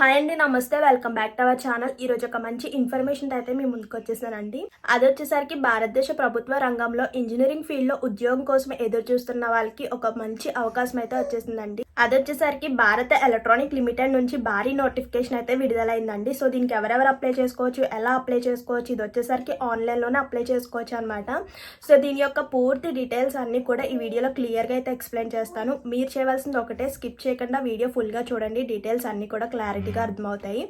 Hi అండి నమస్తే. Welcome back to our channel ఈ రోజు ఒక మంచి ఇన్ఫర్మేషన్ అయితే మేము ముందుకు వచ్చేసానండి అది వచ్చేసరికి భారతదేశ ప్రభుత్వ రంగంలో ఇంజనీరింగ్ ఫీల్డ్లో ఉద్యోగం కోసం ఎదురు చూస్తున్న వాళ్ళకి ఒక మంచి అవకాశం అయితే వచ్చేసిందండి. అది వచ్చేసరికి భారత ఎలక్ట్రానిక్ లిమిటెడ్ నుంచి భారీ నోటిఫికేషన్ అయితే విడుదలైందండి. సో దీనికి ఎవరెవరు అప్లై చేసుకోవచ్చు ఎలా అప్లై చేసుకోవచ్చు ఇది వచ్చేసరికి ఆన్లైన్లోనే అప్లై చేసుకోవచ్చు అనమాట సో దీని యొక్క పూర్తి డీటెయిల్స్ అన్నీ కూడా ఈ వీడియోలో క్లియర్గా అయితే ఎక్స్ప్లెయిన్ చేస్తాను. మీరు చేయవలసింది ఒకటే స్కిప్ చేయకుండా వీడియో ఫుల్గా చూడండి. డీటెయిల్స్ అన్నీ కూడా క్లారిటీగా అర్థమవుతాయి.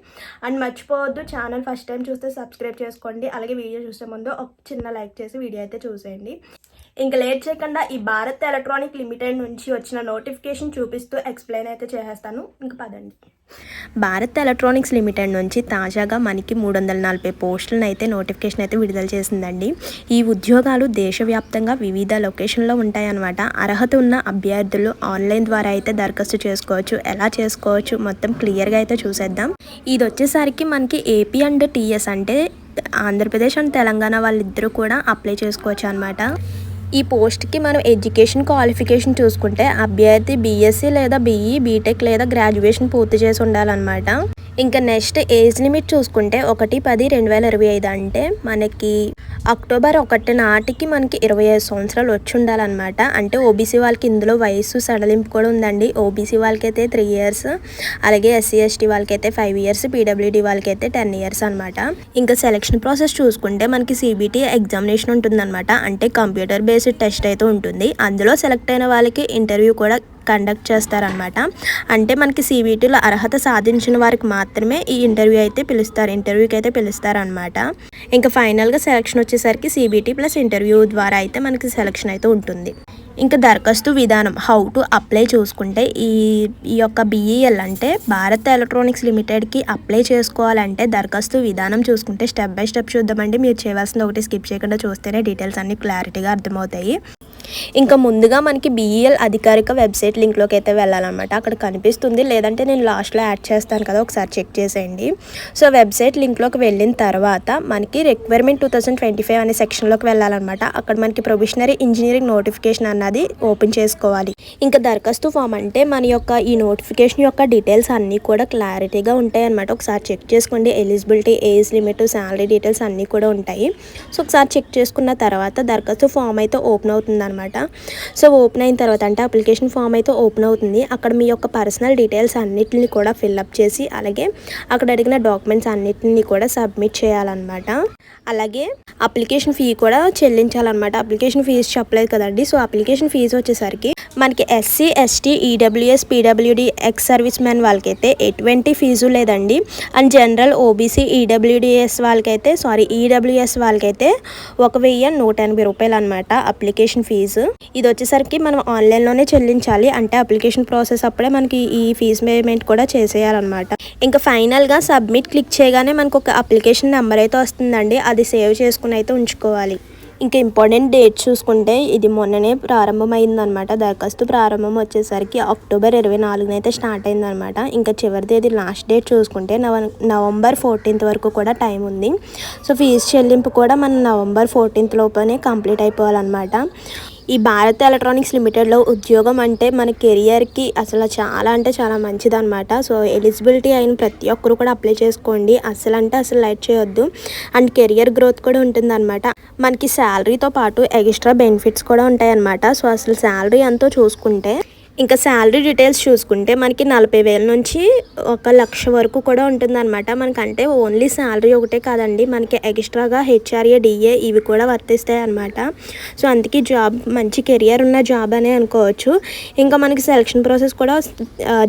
అండ్ మర్చిపోవద్దు ఛానల్ ఫస్ట్ టైం చూస్తే సబ్స్క్రైబ్ చేసుకోండి. అలాగే వీడియో చూసే ముందు ఒక చిన్న లైక్ చేసి వీడియో అయితే చూసేయండి. ఇంకా లేట్ చేయకుండా ఈ భారత్ ఎలక్ట్రానిక్ లిమిటెడ్ నుంచి వచ్చిన నోటిఫికేషన్ చూపిస్తూ ఎక్స్ప్లెయిన్ అయితే చేసేస్తాను. ఇంక పదండి. భారత్ ఎలక్ట్రానిక్స్ లిమిటెడ్ నుంచి తాజాగా మనకి మూడు వందల నలభై పోస్టులను అయితే నోటిఫికేషన్ అయితే విడుదల చేసిందండి. ఈ ఉద్యోగాలు దేశవ్యాప్తంగా వివిధ లొకేషన్లో ఉంటాయన్నమాట. అర్హత ఉన్న అభ్యర్థులు ఆన్లైన్ ద్వారా అయితే దరఖాస్తు చేసుకోవచ్చు. ఎలా చేసుకోవచ్చు? మొత్తం క్లియర్గా అయితే చూసేద్దాం. ఇది వచ్చేసరికి మనకి ఏపీ అండ్ టీఎస్ అంటే ఆంధ్రప్రదేశ్ అండ్ తెలంగాణ వాళ్ళిద్దరూ కూడా అప్లై చేసుకోవచ్చు అనమాట ఈ పోస్ట్కి మనం ఎడ్యుకేషన్ క్వాలిఫికేషన్ చూసుకుంటే అభ్యర్థి బీఎస్సీ లేదా బీఈ బీటెక్ లేదా గ్రాడ్యుయేషన్ పూర్తి చేసి ఉండాలన్నమాట. ఇంకా నెక్స్ట్ ఏజ్ లిమిట్ చూసుకుంటే ఒకటి పది రెండు వేల ఇరవై ఐదు అంటే మనకి అక్టోబర్ ఒకటి నాటికి మనకి ఇరవై ఐదు సంవత్సరాలు వచ్చి ఉండాలన్నమాట. అంటే ఓబీసీ వాళ్ళకి ఇందులో వయసు సడలింపు కూడా ఉందండి. ఓబీసీ వాళ్ళకైతే త్రీ ఇయర్స్ అలాగే ఎస్సీ ఎస్టీ వాళ్ళకైతే ఫైవ్ ఇయర్స్ పీడబ్ల్యూడీ వాళ్ళకైతే టెన్ ఇయర్స్ అనమాట ఇంకా సెలక్షన్ ప్రాసెస్ చూసుకుంటే మనకి సిబిటీ ఎగ్జామినేషన్ ఉంటుందన్నమాట. అంటే కంప్యూటర్ బేస్డ్ టెస్ట్ అయితే ఉంటుంది. అందులో సెలెక్ట్ అయిన వాళ్ళకి ఇంటర్వ్యూ కూడా కండక్ట్ చేస్తారనమాట అంటే మనకి సీవీటీలో అర్హత సాధించిన వారికి మాత్రమే ఈ ఇంటర్వ్యూ అయితే పిలుస్తారు. ఇంటర్వ్యూకి అయితే పిలుస్తారనమాట ఇంకా ఫైనల్గా సెలక్షన్ వచ్చేసరికి సీబీటీ ప్లస్ ఇంటర్వ్యూ ద్వారా అయితే మనకి సెలక్షన్ అయితే ఉంటుంది. ఇంకా దరఖాస్తు విధానం హౌ టు అప్లై చూసుకుంటే ఈ ఈ యొక్క బిఈఎల్ అంటే భారత్ ఎలక్ట్రానిక్స్ లిమిటెడ్కి అప్లై చేసుకోవాలంటే దరఖాస్తు విధానం చూసుకుంటే స్టెప్ బై స్టెప్ చూద్దామండి. మీరు చేయవలసింది ఒకటి స్కిప్ చేయకుండా చూస్తేనే డీటెయిల్స్ అన్ని క్లారిటీగా అర్థమవుతాయి. ఇంకా ముందుగా మనకి బిఈఎల్ అధికారిక వెబ్సైట్ లింక్లోకి అయితే వెళ్ళాలన్నమాట. అక్కడ కనిపిస్తుంది. లేదంటే నేను లాస్ట్లో యాడ్ చేస్తాను కదా ఒకసారి చెక్ చేసేయండి. సో వెబ్సైట్ లింక్లోకి వెళ్ళిన తర్వాత మనకి requirement two thousand twenty five అనే సెక్షన్లోకి వెళ్ళాలన్నమాట. అక్కడ మనకి ప్రొబిషనరీ ఇంజనీరింగ్ నోటిఫికేషన్ అన్నది ఓపెన్ చేసుకోవాలి. ఇంకా దరఖాస్తు ఫామ్ అంటే మన యొక్క ఈ నోటిఫికేషన్ యొక్క డీటెయిల్స్ అన్నీ కూడా క్లారిటీగా ఉంటాయి అనమాట ఒకసారి చెక్ చేసుకోండి. Eligibility age limit salary details అన్నీ కూడా ఉంటాయి. సో ఒకసారి చెక్ చేసుకున్న తర్వాత దరఖాస్తు ఫామ్ అయితే ఓపెన్ అవుతుంది అనమాట సో ఓపెన్ అయిన తర్వాత అంటే అప్లికేషన్ ఫామ్ అయితే ఓపెన్ అవుతుంది. అక్కడ మీ యొక్క పర్సనల్ డీటెయిల్స్ అన్నిటిని కూడా ఫిల్అప్ చేసి అలాగే అక్కడ అడిగిన డాక్యుమెంట్స్ అన్నిటిని కూడా సబ్మిట్ చేయాలన్నమాట. అలాగే అప్లికేషన్ ఫీ కూడా చెల్లించాలన్నమాట. అప్లికేషన్ ఫీజు చెప్పలేదు కదండి. సో అప్లికేషన్ ఫీజు వచ్చేసరికి మనకి SC ST EWS PWD ex service man వాళ్ళకైతే ఎటువంటి ఫీజు లేదండి. అండ్ జనరల్ ఓబీసీ ఈడబ్ల్యూడిఎస్ వాళ్ళకైతే సారీ ఈడబ్ల్యూఎస్ వాళ్ళకైతే ఒక వెయ్యి నూట ఎనభై రూపాయలు అనమాట అప్లికేషన్ ఫీజు ఇది వచ్చేసరికి మనం ఆన్లైన్లోనే చెల్లించాలి. అంటే అప్లికేషన్ ప్రాసెస్ అప్పుడే మనకి ఈ ఫీజు పేమెంట్ కూడా చేసేయాలన్నమాట. ఇంకా ఫైనల్గా సబ్మిట్ క్లిక్ చేయగానే మనకు ఒక అప్లికేషన్ నెంబర్ అయితే వస్తుందండి. అది సేవ్ చేసుకుని అయితే ఉంచుకోవాలి. ఇంకా ఇంపార్టెంట్ డేట్ చూసుకుంటే ఇది మొన్ననే ప్రారంభమైందనమాట దరఖాస్తు ప్రారంభం వచ్చేసరికి అక్టోబర్ ఇరవై నాలుగున అయితే స్టార్ట్ అయిందనమాట ఇంకా చివరి తేదీ లాస్ట్ డేట్ చూసుకుంటే నవ నవంబర్ ఫోర్టీన్త్ వరకు కూడా టైం ఉంది. సో ఫీజు చెల్లింపు కూడా మన నవంబర్ ఫోర్టీన్త్ లోపలనే కంప్లీట్ అయిపోవాలన్నమాట. ఈ భారత్ ఎలక్ట్రానిక్స్ లిమిటెడ్లో ఉద్యోగం అంటే మన కెరియర్కి అసలు చాలా అంటే చాలా మంచిదన్నమాట. సో ఎలిజిబిలిటీ అయిన ప్రతి ఒక్కరు కూడా అప్లై చేసుకోండి. అసలు అంటే అసలు లైట్ చేయొద్దు. అండ్ కెరియర్ గ్రోత్ కూడా ఉంటుందన్నమాట. మనకి శాలరీతో పాటు ఎక్స్ట్రా బెనిఫిట్స్ కూడా ఉంటాయన్నమాట. సో అసలు శాలరీ ఎంతో చూసుకుంటే ఇంకా శాలరీ డీటెయిల్స్ చూసుకుంటే మనకి నలభై వేల నుంచి ఒక లక్ష వరకు కూడా ఉంటుందన్నమాట. మనకంటే ఓన్లీ శాలరీ ఒకటే కాదండి మనకి ఎక్స్ట్రాగా హెచ్ఆర్ఏ డిఏ ఇవి కూడా వర్తిస్తాయి అనమాట సో అందుకే జాబ్ మంచి కెరియర్ ఉన్న జాబ్ అనే అనుకోవచ్చు. ఇంకా మనకి సెలక్షన్ ప్రాసెస్ కూడా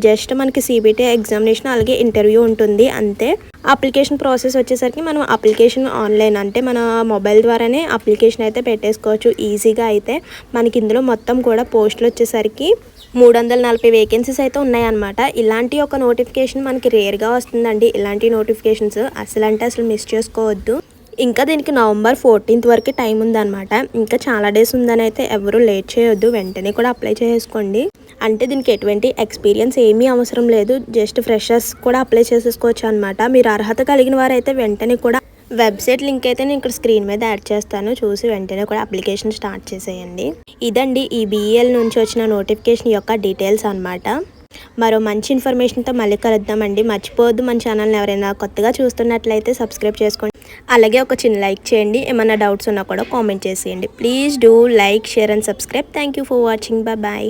జస్ట్ మనకి సిబిటీ ఎగ్జామినేషన్ అలాగే ఇంటర్వ్యూ ఉంటుంది అంతే. అప్లికేషన్ ప్రాసెస్ వచ్చేసరికి మనం అప్లికేషన్ ఆన్లైన్ అంటే మన మొబైల్ ద్వారానే అప్లికేషన్ అయితే పెట్టేసుకోవచ్చు ఈజీగా అయితే. మనకి ఇందులో మొత్తం కూడా పోస్టులు వచ్చేసరికి మూడు వందల నలభై వేకెన్సీస్ అయితే ఉన్నాయన్నమాట. ఇలాంటి ఒక నోటిఫికేషన్ మనకి రేర్గా వస్తుందండి. ఇలాంటి నోటిఫికేషన్స్ అసలు అంటే అసలు మిస్ చేసుకోవద్దు. ఇంకా దీనికి నవంబర్ ఫోర్టీన్త్ వరకు టైం ఉందన్నమాట. ఇంకా చాలా డేస్ ఉందని అయితే ఎవరు లేట్ చేయొద్దు. వెంటనే కూడా అప్లై చేసుకోండి. అంటే దీనికి ఎటువంటి ఎక్స్పీరియన్స్ ఏమీ అవసరం లేదు. జస్ట్ ఫ్రెషర్స్ కూడా అప్లై చేసేసుకోవచ్చు అనమాట మీరు అర్హత కలిగిన వారైతే వెంటనే కూడా వెబ్సైట్ లింక్ అయితే నేను ఇక్కడ స్క్రీన్ మీద యాడ్ చేస్తాను. చూసి వెంటనే కూడా అప్లికేషన్ స్టార్ట్ చేసేయండి. ఇదండి ఈ బీఈఎల్ నుంచి వచ్చిన నోటిఫికేషన్ యొక్క డీటెయిల్స్ అన్నమాట. మరో మంచి ఇన్ఫర్మేషన్తో మళ్ళీ కలుద్దామండి. మర్చిపోవద్దు మన ఛానల్ని ఎవరైనా కొత్తగా చూస్తున్నట్లయితే సబ్స్క్రైబ్ చేసుకోండి. అలాగే ఒక చిన్న లైక్ చేయండి. ఏమైనా డౌట్స్ ఉన్నా కూడా కామెంట్ చేసేయండి. Please do like share and subscribe. Thank you for watching. Bye